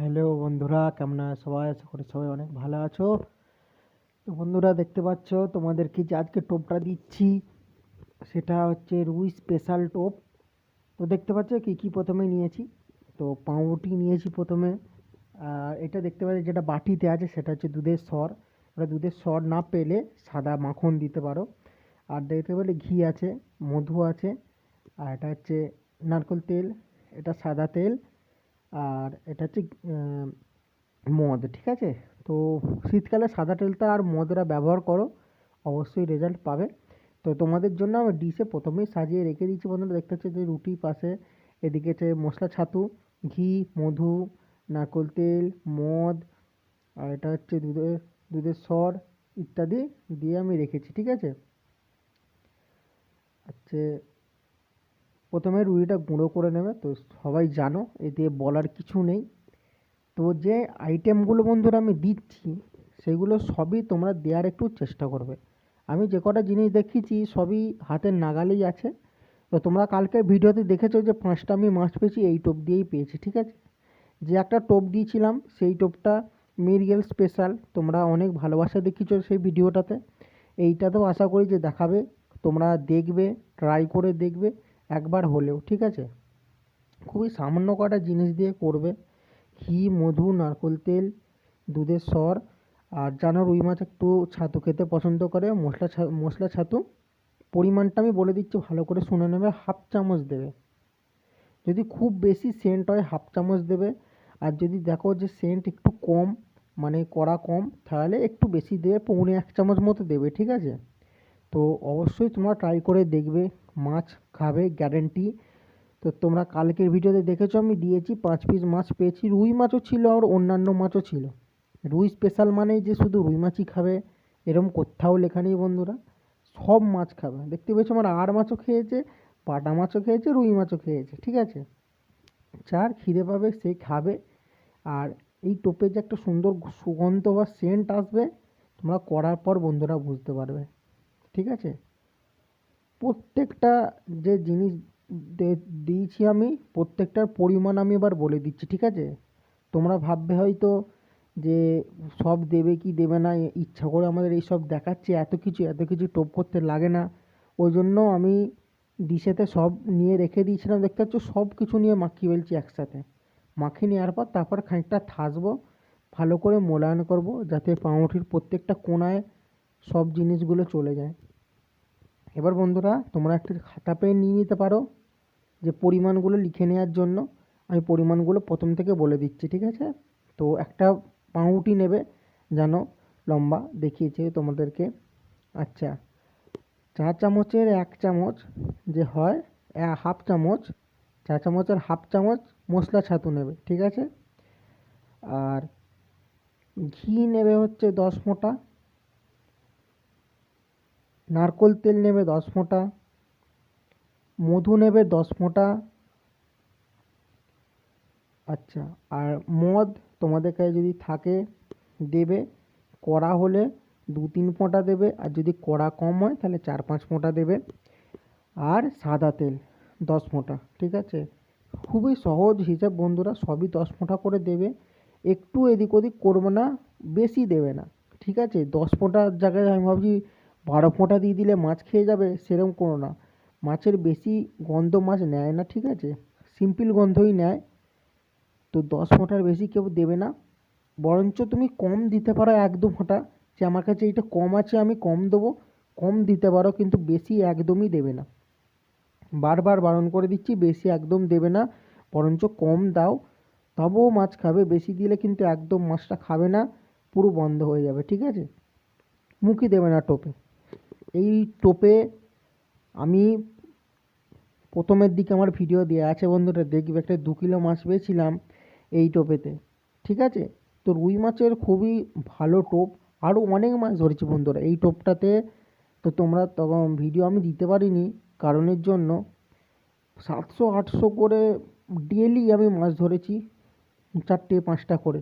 Hello বন্ধুরা, কেমন সবাই আশা করি সবাই অনেক ভালো আছো। তো বন্ধুরা, দেখতে পাচ্ছ তোমাদেরকে যে আজকে টোপটা দিচ্ছি? সেটা হচ্ছে রুই স্পেশাল টোপ। তো দেখতে পাচ্ছ, কী কী প্রথমে নিয়েছি? তো পাউরুটি নিয়েছি প্রথমে। আর এটা দেখতে পাচ্ছি, যেটা বাটিতে আছে, সেটা হচ্ছে দুধের সর ওটা দুধের সর না পেলে সাদা মাখন দিতে পারো। আর দেখতে পেলে ঘি আছে, মধু আছে। আর এটা হচ্ছে নারকেল তেল, এটা সাদা তেল। আর এটা হচ্ছে মদ, ঠিক আছে? তো শীতকালে সাদা তেলটা আর মদটা ব্যবহার করো, অবশ্যই রেজাল্ট পাবে। তো তোমাদের জন্য আমি ডিশে প্রথমেই সাজিয়ে রেখে দিয়েছি বন্ধুরা। দেখতে হচ্ছে যে রুটি পাশে, এদিকে হচ্ছে মশলা ছাতু, ঘি, মধু, নারকেল তেল, মদ, আর এটা হচ্ছে দুধের দুধের সর ইত্যাদি দিয়ে আমি রেখেছি, ঠিক আছে? হচ্ছে প্রথমে রুইটা গুঁড়ো করে নেবে। তো সবাই জানো, এতে বলার কিছু নেই। তো যে আইটেমগুলো বন্ধুরা আমি দিচ্ছি, সেগুলো সবই তোমরা দেওয়ার একটু চেষ্টা করবে। আমি যে কটা জিনিস দেখিয়েছি, সবই হাতের নাগালেই আছে। তো তোমরা কালকে ভিডিওতে দেখেছ যে পাঁচটা আমি মাছ পেয়েছি, এই টোপ দিয়েই পেয়েছি, ঠিক আছে? যে একটা টোপ দিয়েছিলাম, সেই টোপটা মিরিয়েল স্পেশাল, তোমরা অনেক ভালোবাসা দেখিয়েছো সেই ভিডিওটাতে। এইটাতেও আশা করি যে দেখাবে, তোমরা দেখবে ট্রাই করে দেখবে। একবার হলেও, ঠিক আছে? খুবই সামান্য কটা জিনিস দিয়ে করবে। ঘি, মধু, নারকেল তেল, দুধের সর, আর জানো রুই মাছ একটু ছাতু খেতে পছন্দ করে। মশলা মশলা ছাতু, পরিমাণটা আমি বলে দিচ্ছি, ভালো করে শুনে নেবে, হাফ চামচ দেবে। যদি খুব বেশি সেন্ট হয়, হাফ চামচ দেবে। আর যদি দেখো যে সেন্ট একটু কম মানে কড়া কম, তাহলে একটু বেশি দেবে, পৌনে এক চামচ মতো দেবে, ঠিক আছে? তো অবশ্যই তোমরা ট্রাই করে দেখবে, মাছ খাবে গ্যারেন্টি তো তোমরা কালকের ভিডিওতে দেখেছ, আমি দিয়েছি পাঁচ পিস মাছ পেয়েছি। রুই মাছও ছিল আর অন্যান্য মাছও ছিল। রুই স্পেশাল মানেই যে শুধু রুই মাছই খাবে, এরম কোথাও লেখা নেই বন্ধুরা। সব মাছ খাবে। দেখতে পেয়েছ আমার আর মাছও খেয়েছে পাটা মাছও খেয়েছে, রুই মাছও খেয়েছে, ঠিক আছে? যার খিদে পাবে সে খাবে। আর এই টোপে যে একটা সুন্দর সুগন্ধ বা সেন্ট আসবে, তোমরা করার পর বন্ধুরা বুঝতে পারবে। ঠিক আছে? প্রত্যেকটা যে জিনিস দিয়েছি আমি, প্রত্যেকটার পরিমাণ আমি এবার বলে দিচ্ছি, ঠিক আছে? তোমরা ভাববে হয়তো যে সব দেবে কি দেবে না ইচ্ছা করে আমাদের এই সব দেখাচ্ছে, এত কিছু এত কিছু টোপ করতে লাগে না। ওই জন্য আমি ডিশেতে সব নিয়ে রেখে দিয়েছিলাম, দেখতে পাচ্ছ, সব কিছু নিয়ে মাখিয়ে ফেলছি একসাথে। মাখিয়ে নেওয়ার পর তারপর খানিকটা থাসবো, ভালো করে মোলায়েন করব, যাতে পাউরুটির প্রত্যেকটা কোণায় সব জিনিসগুলো চলে যায়। এবার বন্ধুরা, তোমরা একটি খাতা পেন নিয়ে নিতে পারো যে পরিমাণগুলো লিখে নেওয়ার জন্য। আমি পরিমাণগুলো প্রথম থেকে বলে দিচ্ছি, ঠিক আছে? তো একটা পাউটি নেবে যেন লম্বা দেখিয়েছে তোমাদেরকে। আচ্ছা চা চামচের এক চামচ যে হয় হাফ চামচ চা চামচের হাফ চামচ মশলা ছাতু নেবে, ঠিক আছে? আর ঘি নেবে হচ্ছে দশ মোটা। নারকোল তেল নেবে দশ ফোঁটা, মধু নেবে দশ ফোঁটা। আচ্ছা আর মদ তোমাদের কাছে যদি থাকে, দেবে। কড়া হলে দু তিন ফোঁটা দেবে, আর যদি কড়া কম হয় তাহলে চার পাঁচ ফোঁটা দেবে। আর সাদা তেল দশ ফোঁটা, ঠিক আছে? খুবই সহজ হিসাব বন্ধুরা, সবই দশ ফোঁটা করে দেবে। একটু এদিক ওদিক করবে না, বেশি দেবে না, ঠিক আছে? দশ ফোঁটার জায়গায় আমি ভাবছি বারো ফোঁটা দিয়ে দিলে মাছ খেয়ে যাবে সেরকম কোনো না। মাছের বেশি গন্ধ মাছ নেয় না, ঠিক আছে? সিম্পল গন্ধই নেয়। তো দশ ফোঁটার বেশি কেউ দেবে না। বরঞ্চ তুমি কম দিতে পারো এক দু ফোঁটা। যে আমার কাছে এইটা কম আছে, আমি কম দেবো। কম দিতে পারো, কিন্তু বেশি একদমই দেবে না। বারবার বারণ করে দিচ্ছি, বেশি একদম দেবে না। বরঞ্চ কম দাও। তবেও মাছ খাবে, বেশি দিলে কিন্তু একদম মাছটা খাবে না। পুরো বন্ধ হয়ে যাবে, ঠিক আছে? মুখই দেবে না টোপে। এই টোপে আমি প্রথমের দিকে আমার ভিডিও দেওয়া আছে বন্ধুরা, দেখবে একটা দু কিলো মাছ পেয়েছিলাম এই টোপেতে, ঠিক আছে? তো রুই মাছের খুবই ভালো টোপ আরও অনেক মাছ ধরেছি বন্ধুরা, এই টোপটাতে তো তোমরা তখন ভিডিও আমি দিতে পারিনি, কারণের জন্য সাতশো, আটশো করে ডেলি আমি মাছ ধরেছি, চারটে, পাঁচটা করে,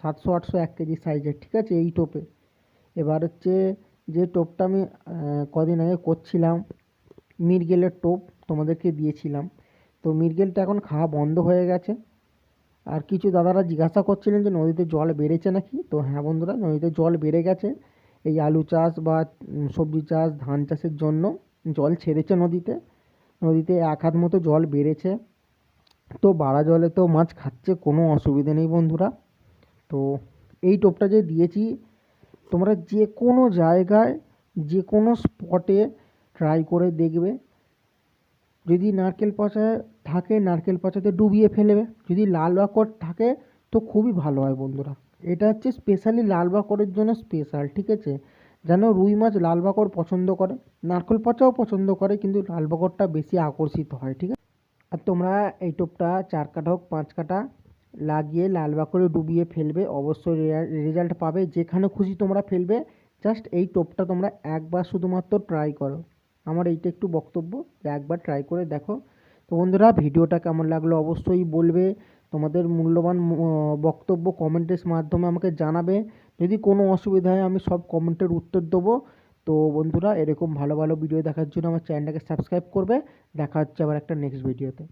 সাতশো, আটশো, এক কেজি সাইজের ঠিক আছে? এই টোপে। এবার হচ্ছে যে টোপটা আমি কদিন আগে করছিলাম মিরগেলের টোপ তোমাদেরকে দিয়েছিলাম। তো মিরগেলটা এখন খাওয়া বন্ধ হয়ে গেছে। আর কিছু দাদারা জিজ্ঞাসা করছিলেন যে নদীতে জল বেড়েছে নাকি? তো হ্যাঁ বন্ধুরা, নদীতে জল বেড়ে গেছে। এই আলু চাষ বা সবজি চাষ, ধান চাষের জন্য জল ছেড়েছে নদীতে। নদীতে এক হাত মতো জল বেড়েছে। তো বাড়া জলে তো মাছ খাচ্ছে, কোনো অসুবিধে নেই বন্ধুরা। তো এই টোপটা যে দিয়েছি তোমরা যে কোনো জায়গায়, যে কোনো স্পটে ট্রাই করে দেখবে। যদি নারকেল পচা থাকে, নারকেল পচাতে ডুবিয়ে ফেলবে যদি লাল বাকড় থাকে, তো খুবই ভালো হয় বন্ধুরা। এটা হচ্ছে স্পেশালি লাল বাকড়ের জন্য স্পেশাল ঠিক আছে? যেন রুই মাছ লাল বাকড় পছন্দ করে, নারকেল পচাও পছন্দ করে, কিন্তু লাল বাকড়টা বেশি আকর্ষিত হয়, ঠিক আছে? আর তোমরা এই টোপটা চার কাঠা হোক, পাঁচ কাঠা লাগিয়ে লাল বাকড়ে ডুবিয়ে ফেলবে। অবশ্যই রেজাল্ট পাবে। যেখানে খুশি তোমরা ফেলবে। জাস্ট এই টোপটা তোমরা একবার শুধুমাত্র ট্রাই করো। আমার এইটা একটু বক্তব্য। যে একবার ট্রাই করে দেখো। তো বন্ধুরা, ভিডিওটা কেমন লাগল অবশ্যই বলবে। তোমাদের মূল্যবান বক্তব্য কমেন্টের মাধ্যমে আমাকে জানাবে। যদি কোনো অসুবিধা হয়, আমি সব কমেন্টের উত্তর দেবো। তো বন্ধুরা, এরকম ভালো ভালো ভিডিও দেখার জন্য আমার চ্যানেলটাকে সাবস্ক্রাইব করবে। দেখা হচ্ছে আবার একটা নেক্সট ভিডিওতে